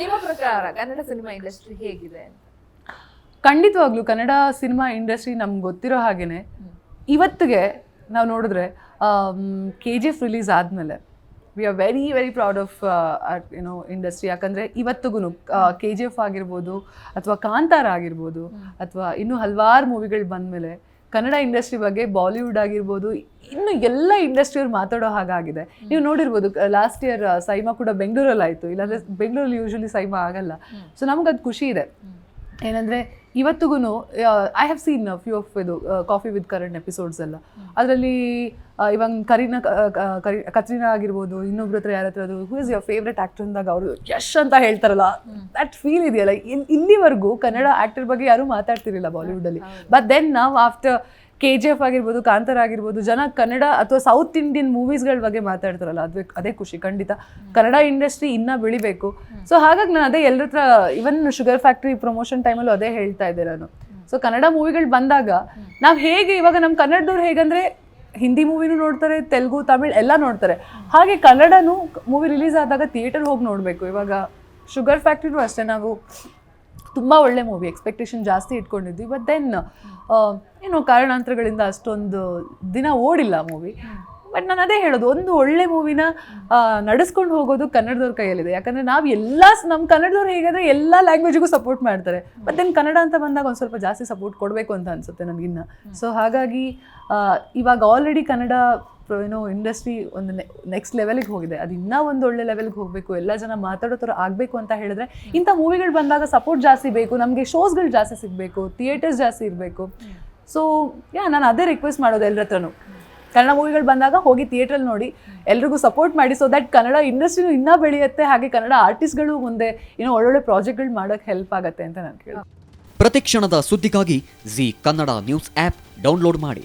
ನಿಮ್ಮ ಪ್ರಕಾರ Kannada cinema industry ಹೇಗಿದೆ ಖಂಡಿತವಾಗ್ಲೂ ಕನ್ನಡ ಸಿನಿಮಾ ಇಂಡಸ್ಟ್ರಿ ನಮ್ಗೆ ಗೊತ್ತಿರೋ ಹಾಗೇನೆ ಇವತ್ತಿಗೆ ನಾವು ನೋಡಿದ್ರೆ ಕೆ ಜಿ ಎಫ್ ರಿಲೀಸ್ ಆದಮೇಲೆ we are very very proud of ಏನೋ ಇಂಡಸ್ಟ್ರಿ ಯಾಕಂದರೆ ಇವತ್ತಿಗೂ ಕೆ ಜಿ ಎಫ್ ಆಗಿರ್ಬೋದು ಅಥವಾ ಕಾಂತಾರ ಆಗಿರ್ಬೋದು ಅಥವಾ ಇನ್ನೂ ಹಲವಾರು ಮೂವಿಗಳು ಬಂದಮೇಲೆ ಕನ್ನಡ ಇಂಡಸ್ಟ್ರಿ ಬಗ್ಗೆ ಬಾಲಿವುಡ್ ಆಗಿರ್ಬೋದು ಇನ್ನು ಎಲ್ಲ ಇಂಡಸ್ಟ್ರಿಯವ್ರು ಮಾತಾಡೋ ಹಾಗಾಗಿದೆ. ನೀವು ನೋಡಿರ್ಬೋದು ಲಾಸ್ಟ್ ಇಯರ್ ಸೈಮಾ ಕೂಡ ಬೆಂಗಳೂರಲ್ಲಿ ಆಯಿತು ಇಲ್ಲಾಂದರೆ ಬೆಂಗಳೂರಲ್ಲಿ ಯೂಶ್ವಲಿ ಸೈಮಾ ಆಗಲ್ಲ. ಸೊ ನಮ್ಗೆ ಅದು ಖುಷಿ ಇದೆ. ಏನಂದರೆ ಇವತ್ತಿಗೂ I have seen few of ಇದು ಕಾಫಿ ವಿತ್ ಕರೆಂಟ್ ಎಪಿಸೋಡ್ಸ್ ಎಲ್ಲ. ಅದರಲ್ಲಿ ಇವಾಗ ಕರೀನಾ ಕರಿ ಕತ್ರಿನಾ ಆಗಿರ್ಬೋದು ಇನ್ನೊಬ್ರ ಹತ್ರ ಯಾರ ಹತ್ರ who is your favourite actor ಅಂದಾಗ ಅವರು ಯಶ್ ಅಂತ ಹೇಳ್ತಾರಲ್ಲ. ದಟ್ ಫೀಲ್ ಇದೆಯಲ್ಲ. ಇಲ್- ಇಲ್ಲಿವರೆಗೂ ಕನ್ನಡ ಆ್ಯಕ್ಟರ್ ಬಗ್ಗೆ ಯಾರೂ ಮಾತಾಡ್ತಿರಲಿಲ್ಲ ಬಾಲಿವುಡಲ್ಲಿ ಬಟ್ ದೆನ್ ನಾವು ಆಫ್ಟರ್ ಕೆ ಜಿ ಎಫ್ ಆಗಿರ್ಬೋದು, ಕಾಂತಾರ ಆಗಿರ್ಬೋದು, ಜನ ಕನ್ನಡ ಅಥವಾ ಸೌತ್ ಇಂಡಿಯನ್ ಮೂವೀಸ್ಗಳ ಬಗ್ಗೆ ಮಾತಾಡ್ತಾರಲ್ಲ ಅದೇ ಅದೇ ಖುಷಿ, ಖಂಡಿತ. ಕನ್ನಡ ಇಂಡಸ್ಟ್ರಿ ಇನ್ನೂ ಬೆಳಿಬೇಕು. ಸೊ ಹಾಗಾಗಿ ನಾನು ಅದೇ ಎಲ್ಲರ ಹತ್ರ ಇವನ್ ಶುಗರ್ ಫ್ಯಾಕ್ಟ್ರಿ ಪ್ರಮೋಷನ್ ಟೈಮಲ್ಲೂ ಅದೇ ಹೇಳ್ತಾ ಇದ್ದೆ ನಾನು. ಸೊ ಕನ್ನಡ ಮೂವಿಗಳು ಬಂದಾಗ ನಾವು ಹೇಗೆ ಇವಾಗ ನಮ್ಮ ಕನ್ನಡದವ್ರು ಹೇಗಂದ್ರೆ ಹಿಂದಿ ಮೂವಿನೂ ನೋಡ್ತಾರೆ, ತೆಲುಗು, ತಮಿಳ್ ಎಲ್ಲ ನೋಡ್ತಾರೆ. ಹಾಗೆ ಕನ್ನಡನೂ ಮೂವಿ ರಿಲೀಸ್ ಆದಾಗ ಥಿಯೇಟರ್ ಹೋಗಿ ನೋಡಬೇಕು. ಇವಾಗ ಶುಗರ್ ಫ್ಯಾಕ್ಟ್ರಿನೂ ಅಷ್ಟೇ, ನಾವು ತುಂಬ ಒಳ್ಳೆ ಮೂವಿ ಎಕ್ಸ್ಪೆಕ್ಟೇಷನ್ ಜಾಸ್ತಿ ಇಟ್ಕೊಂಡಿದ್ವಿ. ಬಟ್ ದೆನ್ ಏನೋ ಕಾರಣಾಂತರಗಳಿಂದ ಅಷ್ಟೊಂದು ದಿನ ಓಡಿಲ್ಲ ಮೂವಿ ಬಟ್ ನಾನು ಅದೇ ಹೇಳೋದು, ಒಂದು ಒಳ್ಳೆ ಮೂವಿನ ನಡೆಸ್ಕೊಂಡು ಹೋಗೋದು ಕನ್ನಡದವ್ರ ಕೈಯಲ್ಲಿದೆ. ಯಾಕಂದರೆ ನಾವು ಎಲ್ಲ ನಮ್ಮ ಕನ್ನಡದವ್ರು ಹೇಗಾದರೆ ಎಲ್ಲ ಲ್ಯಾಂಗ್ವೇಜಿಗೂ ಸಪೋರ್ಟ್ ಮಾಡ್ತಾರೆ. ಬಟ್ ದೆನ್ ಕನ್ನಡ ಅಂತ ಬಂದಾಗ ಒಂದು ಸ್ವಲ್ಪ ಜಾಸ್ತಿ ಸಪೋರ್ಟ್ ಕೊಡಬೇಕು ಅಂತ ಅನಿಸುತ್ತೆ ನನಗಿನ್ನ ಸೊ ಹಾಗಾಗಿ ಇವಾಗ ಆಲ್ರೆಡಿ ಕನ್ನಡ ಏನೋ ಇಂಡಸ್ಟ್ರಿ ಒಂದು ನೆಕ್ಸ್ಟ್ ಲೆವೆಲ್ಗೆ ಹೋಗಿದೆ ಅದು ಇನ್ನೂ ಒಂದು ಒಳ್ಳೆ ಲೆವೆಲ್ಗೆ ಹೋಗಬೇಕು ಎಲ್ಲ ಜನ ಮಾತಾಡೋ ಥರ ಆಗಬೇಕು ಅಂತ ಹೇಳಿದ್ರೆ ಇಂಥ ಮೂವಿಗಳು ಬಂದಾಗ ಸಪೋರ್ಟ್ ಜಾಸ್ತಿ ಬೇಕು ನಮಗೆ ಶೋಸ್ಗಳು ಜಾಸ್ತಿ ಸಿಗಬೇಕು ಥಿಯೇಟರ್ಸ್ ಜಾಸ್ತಿ ಇರಬೇಕು. ಸೊ ಯಾ ನಾನು ಅದೇ ರಿಕ್ವೆಸ್ಟ್ ಮಾಡೋದು ಎಲ್ಲರ ಹತ್ರನೂ. ಕನ್ನಡ ಮೂವಿಗಳು ಬಂದಾಗ ಹೋಗಿ ಥಿಯೇಟ್ರಲ್ಲಿ ನೋಡಿ ಎಲ್ರಿಗೂ ಸಪೋರ್ಟ್ ಮಾಡಿ ಸೊ ದಟ್ ಕನ್ನಡ ಇಂಡಸ್ಟ್ರಿನೂ ಇನ್ನೂ ಬೆಳೆಯುತ್ತೆ ಹಾಗೆ ಕನ್ನಡ ಆರ್ಟಿಸ್ಟ್ಗಳು ಮುಂದೆ ಏನೋ ಒಳ್ಳೊಳ್ಳೆ ಪ್ರಾಜೆಕ್ಟ್ಗಳು ಮಾಡೋಕ್ಕೆ ಹೆಲ್ಪ್ ಆಗುತ್ತೆ ಅಂತ ನಾನು ಕೇಳಿ ಪ್ರತಿಕ್ಷಣದ ಸುದ್ದಿಗಾಗಿ Zee Kannada news app download ಮಾಡಿ.